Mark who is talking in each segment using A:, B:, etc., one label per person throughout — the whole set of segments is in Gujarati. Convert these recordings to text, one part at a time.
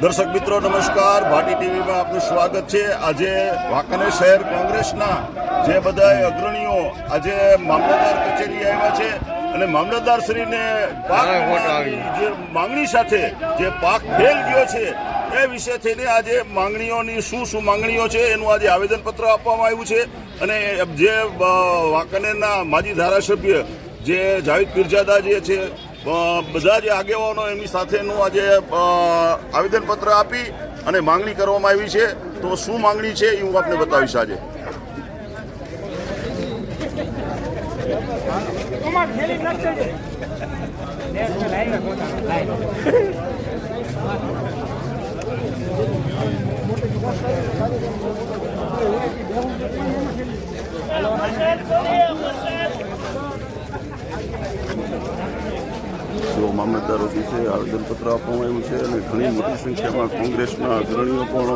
A: દર્શક મિત્રો નમસ્કાર. ભાટી ટીવીમાં આપનું સ્વાગત છે. આજે વાંકાનેર શહેર કોંગ્રેસના જે બધા અગ્રણીઓ આજે મામલતદાર કચેરી આવ્યા છે અને મામલતદાર શ્રીને જે માંગણી સાથે જે પાક ફેલ ગયો છે એ વિશે થઈને આજે માંગણીઓની શું શું માંગણીઓ છે એનું આજે આવેદનપત્ર આપવામાં આવ્યું છે. અને જે વાંકાનેરના માજી ધારાસભ્ય જે જાવેદ પીરજાદા જે છે બધા જે આગેવાનો એમની સાથેનું આજે આવેદનપત્ર આપી અને માંગણી કરવામાં આવી છે. તો શું માંગણી છે એ હું આપને બતાવીશ આજે. જો મામલતદાર ઓફિસે આવેદનપત્ર આપવામાં આવ્યું છે અને ઘણી મોટી સંખ્યામાં કોંગ્રેસના અગ્રણીઓ પણ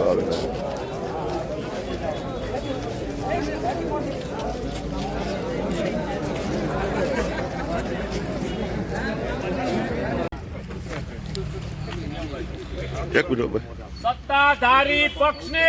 A: આવેલા એક મિનિટ ભાઈ.
B: સત્તાધારી પક્ષને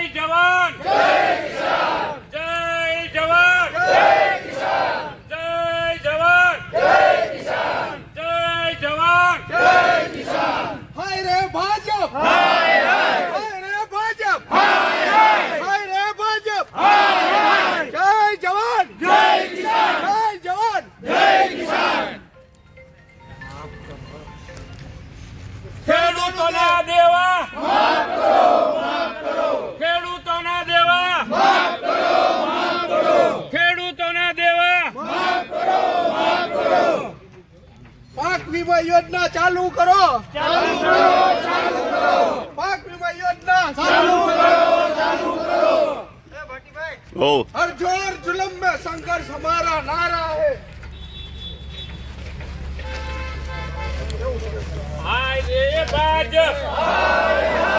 B: જવાન
C: વીમા યોજના ચાલુ કરો ચાલુ કરો ચાલુ કરો પાક વીમા યોજના ચાલુ કરો
A: ઓ
C: हर जोर जुलम में संघर्ष हमारा नारा है
B: હાય રે ભાજપ હાય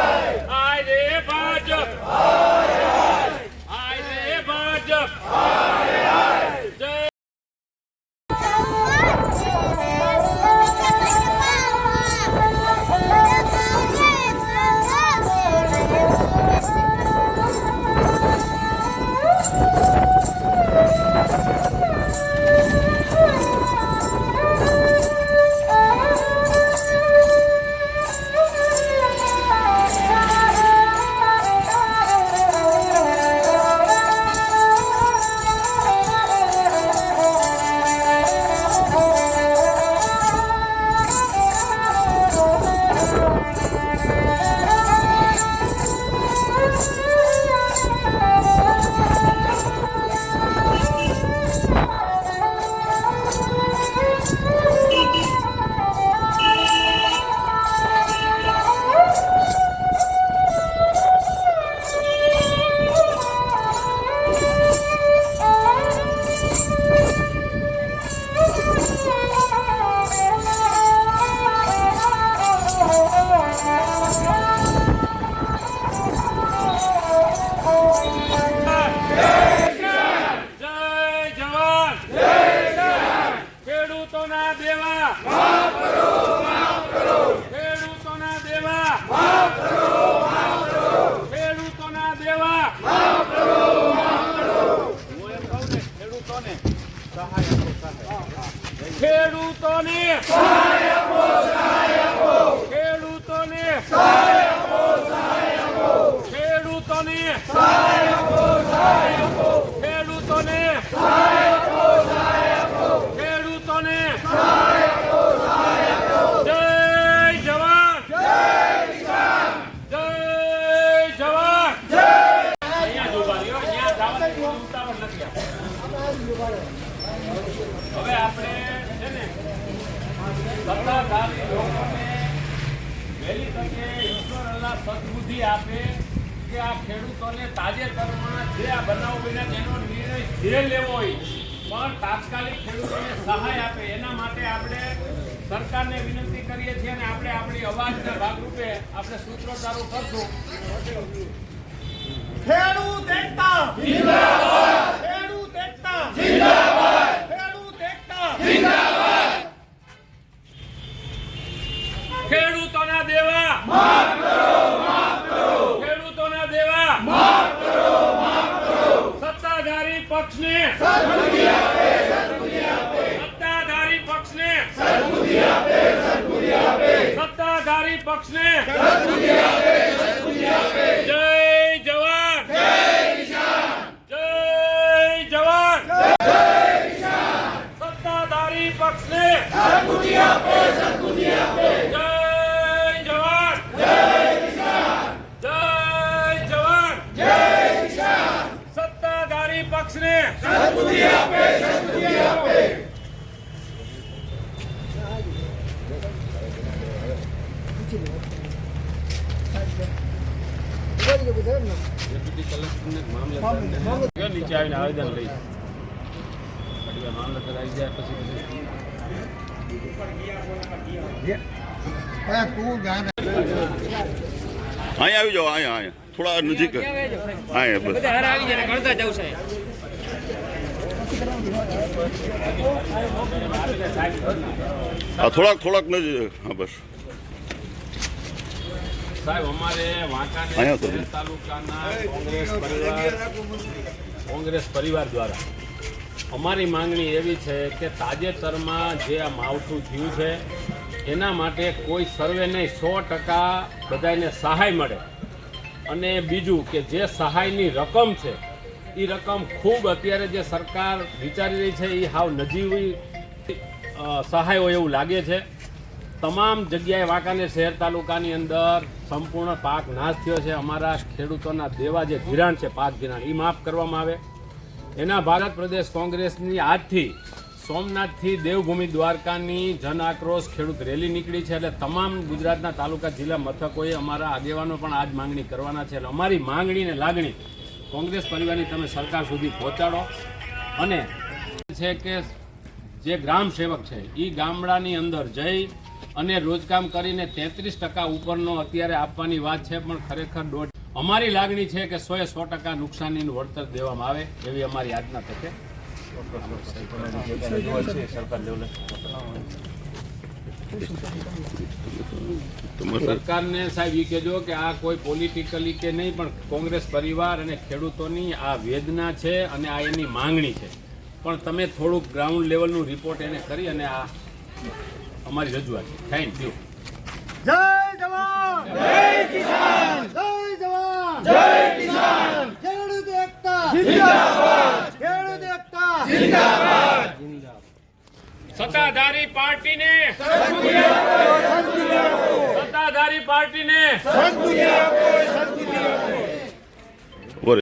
B: ખેડૂતોને ખેડૂતોને ખેડૂતોને ખેડૂતોને ખેડૂતોને જય જવાન જય જવાન અહીંયા જ ઊભા રહ્યો. અહીંયા જવાની ઉતાવળ નથી આપણે. હવે આપણે છે ને કે ઈશ્વર અલ્લાહ સદબુદ્ધિ આપે કે આ ખેડૂતોને તાજેતરમાં જે આ બનાવ બન્યા તેનો નિર્ણય જે લેવો હોય પણ તાત્કાલિક ખેડૂતોને સહાય આપે. એના માટે આપણે સરકારને વિનંતી કરીએ છીએ અને આપણે આપણી અવાજના ભાગરૂપે આપણે સૂત્રોચ્ચારો કરશું.
C: ખેડૂત એકતા. જિંદાબાદ. ખેડૂત એકતા.
B: સત્તાધારી પક્ષને. સત્તાધારી પક્ષને. જય જવાન જય જવાન સત્તાધારી પક્ષને જય જવાન જય જવાન સત્તાધારી પક્ષને નીચે આવીને આવેદન લઈ મામલતદાર આવી જાય પછી
A: અહીંયા આવી જાઓ અહીંયા અહીંયા થોડા નજીક અહીંયા બસ હા થોડાક થોડાક જ હા બસ.
B: સાહેબ અમારે વાંકાનેર તાલુકાના કોંગ્રેસ પરિવાર કોંગ્રેસ પરિવાર દ્વારા અમારી માંગણી એવી છે કે તાજેતરમાં જે આ માવઠું થયું છે એના માટે કોઈ સર્વે નહીં સો ટકા બધાને સહાય મળે. અને બીજું કે જે સહાયની રકમ છે એ રકમ ખૂબ અત્યારે જે સરકાર વિચારી રહી છે એ હાવ નજીવી સહાય હોય એવું લાગે છે. તમામ જગ્યાએ વાંકાનેર શહેર તાલુકાની અંદર સંપૂર્ણ પાક નાશ થયો છે. અમારા ખેડૂતોના દેવા જે ધિરાણ છે, પાક ધિરાણ એ માફ કરવામાં આવે. એના ભારત પ્રદેશ કોંગ્રેસની આજથી સોમનાથથી દેવભૂમિ દ્વારકાની જન આક્રોશ ખેડૂત રેલી નીકળી છે. એટલે તમામ ગુજરાતના તાલુકા જિલ્લા મથકોએ અમારા આગેવાનો પણ આજ માંગણી કરવાના છે. એટલે અમારી માંગણી ને લાગણી કોંગ્રેસ પરિવારની તમે સરકાર સુધી પહોંચાડો. અને છે કે જે ગ્રામ સેવક છે એ ગામડાની અંદર જઈ અને રોજકામ કરીને તેત્રીસ ટકા ઉપરનો અત્યારે આપવાની વાત છે, પણ ખરેખર દોઢ અમારી લાગણી છે કે સોએ સો ટકા નુકસાનીનું વળતર દેવામાં આવે એવી અમારી યાદના
A: થશે
B: સરકારને સાહેબ એ કહેજો કે આ કોઈ પોલિટિકલી કે નહીં પણ કોંગ્રેસ પરિવાર અને ખેડૂતોની આ વેદના છે અને આ એની માંગણી છે. પણ તમે થોડુંક ગ્રાઉન્ડ લેવલનું રિપોર્ટ એને કરી અને આ અમારી રજૂઆત. છે થેન્ક યુ
C: જય જવાન! જય કિસાન! જય જવાન! જય કિસાન! ખેડૂત એકતા! જિંદાબાદ! ખેડૂત એકતા! જિંદાબાદ!
B: સત્તાધારી પાર્ટીને સત્તાધારી પાર્ટીને
A: બોલે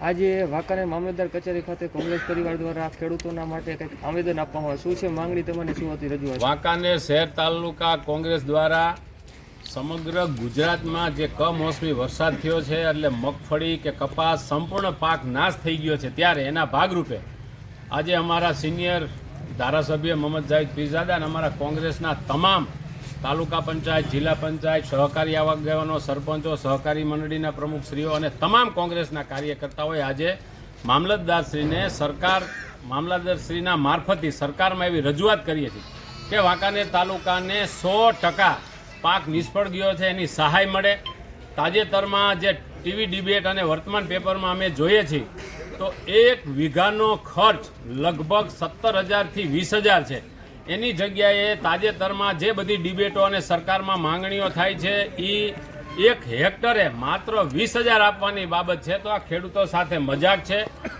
D: આજે વાંકાનેર મામલતદાર કચેરી ખાતે કોંગ્રેસ પરિવાર દ્વારા ખેડૂતોના માટે કંઈક આવેદન આપવામાં આવ્યું. શું છે માંગણી તમારી? શું હતી રજૂઆત?
B: વાંકાનેર શહેર તાલુકા કોંગ્રેસ દ્વારા સમગ્ર ગુજરાતમાં જે કમોસમી વરસાદ થયો છે એટલે મગફળી કે કપાસ સંપૂર્ણ પાક નાશ થઈ ગયો છે. ત્યારે એના ભાગરૂપે આજે અમારા સિનિયર ધારાસભ્ય મોહમ્મદ જાહિદ પીરઝાદા અને અમારા કોંગ્રેસના તમામ તાલુકા પંચાયત, જિલ્લા પંચાયત, સહકારી આગેવાનો, સરપંચો, સહકારી મંડળીના પ્રમુખશ્રીઓ અને તમામ કોંગ્રેસના કાર્યકર્તાઓએ આજે મામલતદારશ્રીને સરકાર, મામલતદારશ્રીના મારફતથી સરકારમાં એવી રજૂઆત કરીએ છીએ કે વાંકાનેર તાલુકાને સો ટકા પાક નિષ્ફળ ગયો છે, એની સહાય મળે. તાજેતરમાં જે ટીવી ડિબેટ અને વર્તમાન પેપરમાં અમે જોઈએ છીએ તો એક વીઘાનો ખર્ચ લગભગ સત્તર હજારથી વીસ હજાર છે. એની જગ્યાએ તાજેતરમાં જે બધી ડિબેટો અને સરકારમાં માંગણીઓ થાય છે એ એક હેક્ટરે માત્ર વીસ હજાર આપવાની બાબત છે. તો આ ખેડૂતો સાથે મજાક છે,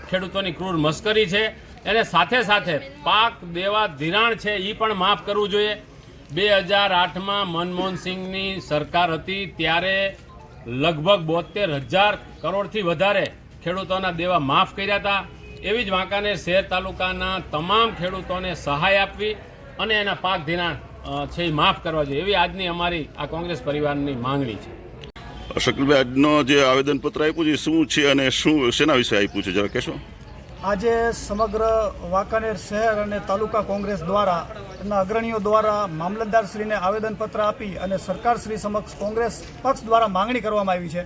B: ખેડૂતોની ક્રૂર મસ્કરી છે. એને સાથે સાથે પાક દેવા ધિરાણ છે એ પણ માફ કરવું જોઈએ. બે હજાર આઠમાં મનમોહન સિંહની સરકાર હતી, ત્યારે લગભગ બોતેર હજાર કરોડથી વધારે ખેડૂતોના દેવા માફ કર્યા હતા. એવી જ વાંકાનેર શહેર તાલુકાના તમામ ખેડૂતોને સહાય આપવી અને એના પાક ધિરાણ છે એ માફ કરવા જોઈએ. એવી આજની અમારી આ કોંગ્રેસ પરિવારની માંગણી છે.
A: શકલભાઈ આજનો જે આવેદનપત્ર આપ્યું છે શું છે અને શું, શેના વિશે આપ્યું છે? જરા કહેશો.
E: આજે સમગ્ર વાંકાનેર શહેર અને તાલુકા કોંગ્રેસ દ્વારા એમના અગ્રણીઓ દ્વારા મામલતદારશ્રીને આવેદનપત્ર આપી અને સરકારશ્રી સમક્ષ કોંગ્રેસ પક્ષ દ્વારા માંગણી કરવામાં આવી છે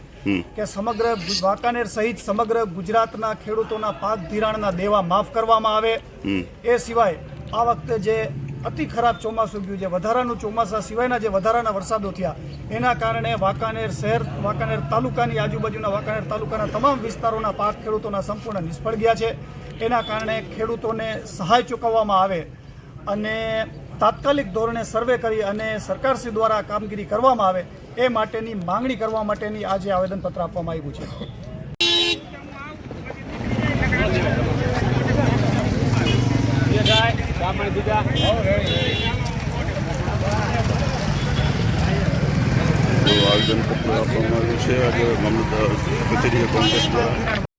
E: કે સમગ્ર વાંકાનેર સહિત સમગ્ર ગુજરાતના ખેડૂતોના પાક ધિરાણના દેવા માફ કરવામાં આવે. એ સિવાય આ વખતે જે અતિ ખરાબ ચોમાસું ગયું છે. વધારાનું ચોમાસા સિવાયના જે વધારાના વરસાદો થયા, એના કારણે વાંકાનેર શહેર, વાંકાનેર તાલુકાની આજુબાજુના વાંકાનેર તાલુકાના તમામ વિસ્તારોના પાક ખેડૂતોના સંપૂર્ણ નિષ્ફળ ગયા છે. એના કારણે ખેડૂતોને સહાય ચૂકવવામાં આવે અને તાત્કાલિક ધોરણે સર્વે કરી અને સરકારશ્રી દ્વારા કામગીરી કરવામાં આવે, એ માટેની માંગણી કરવા માટેની આજે આવેદનપત્ર આપવામાં આવ્યું છે.
A: આવેદનપત્ર આપવામાં આવ્યું છે. આજે મમતા કચેરીએ કોંગ્રેસ દ્વારા